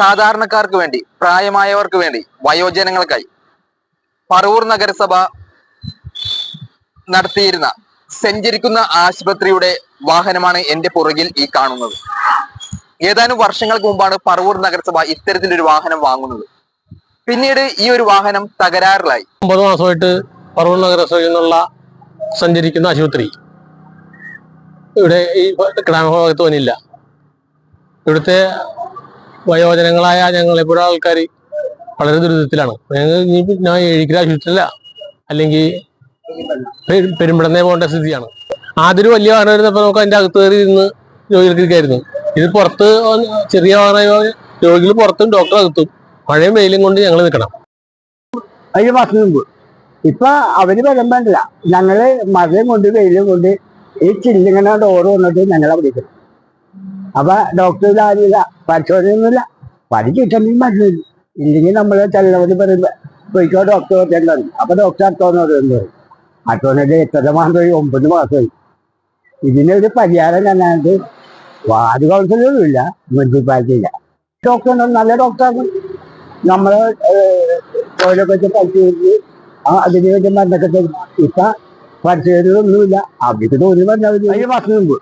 സാധാരണക്കാർക്ക് വേണ്ടി പ്രായമായവർക്ക് വേണ്ടി വയോജനങ്ങൾക്കായി പറവൂർ നഗരസഭ നടത്തിയിരുന്ന സഞ്ചരിക്കുന്ന ആശുപത്രിയുടെ വാഹനമാണ് എന്റെ പുറകിൽ ഈ കാണുന്നത്. ഏതാനും വർഷങ്ങൾക്ക് മുമ്പാണ് പറവൂർ നഗരസഭ ഇത്തരത്തിലൊരു വാഹനം വാങ്ങുന്നത്. പിന്നീട് ഈ ഒരു വാഹനം തകരാറിലായി. ഒമ്പത് മാസമായിട്ട് പറവൂർ നഗരസഭയിൽ നിന്നുള്ള സഞ്ചരിക്കുന്ന ആശുപത്രി. ഇവിടെ ഈ ഗ്രാമഭാഗത്ത് വന്നില്ല. ഇവിടുത്തെ വയോജനങ്ങളായ ഞങ്ങളെപ്പോഴും ആൾക്കാർ വളരെ ദുരിതത്തിലാണ്. ഞങ്ങൾ ഇനി ഞാൻ ഏഴിക്കര ആശുപത്രിയില്ല അല്ലെങ്കിൽ പെരുമ്പടന്നേ പോകേണ്ട സ്ഥിതിയാണ്. ആദ്യം വലിയ വാഹനം വരുന്നപ്പോൾ നമുക്ക് അതിന്റെ അകത്ത് കയറി ഇരുന്ന് രോഗികൾക്കായിരുന്നു ഇത് പുറത്ത് ചെറിയ വാഹനമായ രോഗികൾ പുറത്തും ഡോക്ടർ അകത്തും മഴയും വെയിലും കൊണ്ട് ഞങ്ങൾ നിൽക്കണം അതിന് മാസം മുമ്പ്. ഇപ്പൊ അവർ വരാൻ വേണ്ടില്ല ഞങ്ങൾ മഴയും കൊണ്ട് വെയിലും കൊണ്ട് ഈ ചില്ലിങ്ങനെ ഡോറ് വന്നിട്ട് ഞങ്ങളെ വിളിക്കും അപ്പൊ ഡോക്ടർ ആരുമില്ല പരിശോധനയൊന്നുമില്ല. പനി കിട്ടണമെങ്കിൽ മരുന്ന്. ഇല്ലെങ്കിൽ നമ്മൾ ചെല്ലവര് പറയുമ്പോ പോയിക്കോ ഡോക്ടർ പറഞ്ഞു അപ്പൊ ഡോക്ടർ അടുത്തോന്ന് പറയും. അടുത്തോന്നിട്ട് എത്ര മാസമായി ഒമ്പത് മാസമായി ഇതിനൊരു പരിഹാരം കാണാണ്ട് വാർഡ് കൗൺസിലൊന്നും ഇല്ല മുനിസിപ്പാലിറ്റിയില്ല ഡോക്ടർ നല്ല ഡോക്ടറാണ് നമ്മൾ ഏഹ്, ഓരോക്കെ വെച്ച് പരിശോധിച്ച് അതിന് വേണ്ടി മരുന്നൊക്കെ തരും ഇപ്പൊ പരിശോധനയൊന്നുമില്ല അവർക്ക് തോന്നി പറഞ്ഞാൽ അഞ്ച് മാസം മുമ്പ്.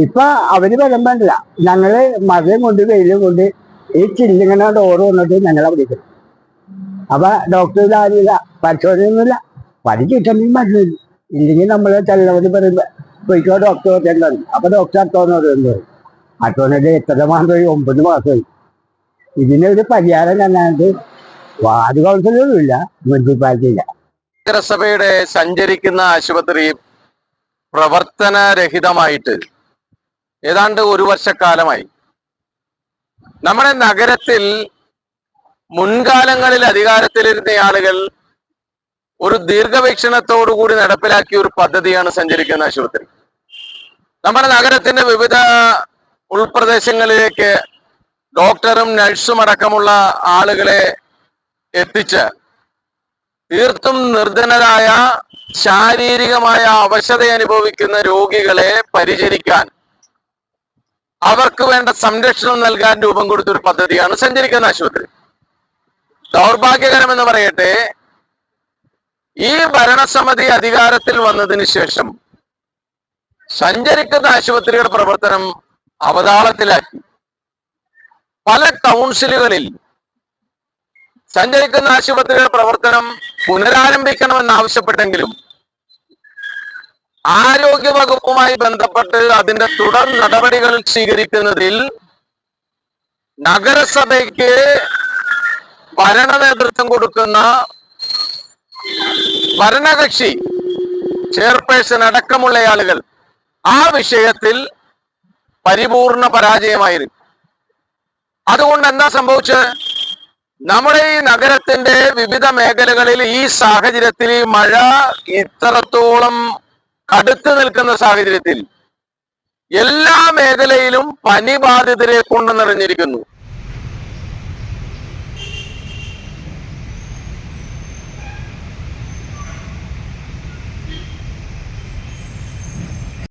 ഇപ്പൊ അവർ വരാൻ വേണ്ടില്ല ഞങ്ങൾ മഴയും കൊണ്ട് വെയിലും കൊണ്ട് ഈ ചില്ലിങ്ങനെ ഡോറ് വന്നിട്ട് ഞങ്ങളെ വിളിക്കും അപ്പൊ ഡോക്ടർ ആരുമില്ല പരിശോധനയൊന്നുമില്ല. പനി കിട്ടണമെങ്കിൽ മരുന്ന്. തരും. ഇല്ലെങ്കിൽ നമ്മൾ ചെല്ലവര് പറയുമ്പോ പോയിക്കോ ഡോക്ടർ പറഞ്ഞു അപ്പൊ ഡോക്ടർ അടുത്തോന്ന് പറയുന്നത് അടുത്തോന്നിട്ട് എത്ര മാസമായി? ഒമ്പത് മാസമായി. ഇതിനൊരു പരിഹാരം കണ്ടാണ്ട് വാർഡ് കൗൺസിലൊന്നും ഇല്ല. മുനിസിപ്പാലിറ്റിയില്ല നഗരസഭയുടെ സഞ്ചരിക്കുന്ന ആശുപത്രി പ്രവർത്തനരഹിതമായിട്ട് ഏതാണ്ട് ഒരു വർഷക്കാലമായി. നമ്മുടെ നഗരത്തിൽ മുൻകാലങ്ങളിൽ അധികാരത്തിലിരുന്ന ആളുകൾ ഒരു ദീർഘവീക്ഷണത്തോടു കൂടി നടപ്പിലാക്കിയ ഒരു പദ്ധതിയാണ് സഞ്ചരിക്കുന്ന ആശുപത്രി. നമ്മുടെ നഗരത്തിന്റെ വിവിധ ഉൾപ്രദേശങ്ങളിലേക്ക് ഡോക്ടറും നഴ്സും അടക്കമുള്ള ആളുകളെ എത്തിച്ച് തീർത്തും നിർധനരായ ശാരീരികമായ അവശത അനുഭവിക്കുന്ന രോഗികളെ പരിചരിക്കാൻ അവർക്ക് വേണ്ട സംരക്ഷണം നൽകാൻ രൂപം കൊടുത്ത ഒരു പദ്ധതിയാണ് സഞ്ചരിക്കുന്ന ആശുപത്രി. ദൗർഭാഗ്യകരമെന്ന് പറയട്ടെ ഈ ഭരണസമിതി അധികാരത്തിൽ വന്നതിന് ശേഷം സഞ്ചരിക്കുന്ന ആശുപത്രിയുടെ പ്രവർത്തനം അവതാളത്തിലാക്കി. പല കൗൺസിലുകളിൽ സഞ്ചരിക്കുന്ന ആശുപത്രിയുടെ പ്രവർത്തനം പുനരാരംഭിക്കണമെന്ന് ആവശ്യപ്പെട്ടെങ്കിലും ആരോഗ്യ വകുപ്പുമായി ബന്ധപ്പെട്ട് അതിന്റെ തുടർ നടപടികൾ സ്വീകരിക്കുന്നതിൽ നഗരസഭയ്ക്ക് ഭരണ നേതൃത്വം കൊടുക്കുന്ന ഭരണകക്ഷി ചെയർപേഴ്സൺ അടക്കമുള്ള ആളുകൾ ആ വിഷയത്തിൽ പരിപൂർണ പരാജയമായിരുന്നു. അതുകൊണ്ട് എന്താ സംഭവിച്ചത്? നമ്മുടെ ഈ നഗരത്തിന്റെ വിവിധ മേഖലകളിൽ ഈ സാഹചര്യത്തിൽ മഴ ഇത്രത്തോളം കടുത്തു നിൽക്കുന്ന സാഹചര്യത്തിൽ എല്ലാ മേഖലയിലും പനി ബാധിതരെ കൊണ്ട് നിറഞ്ഞിരിക്കുന്നു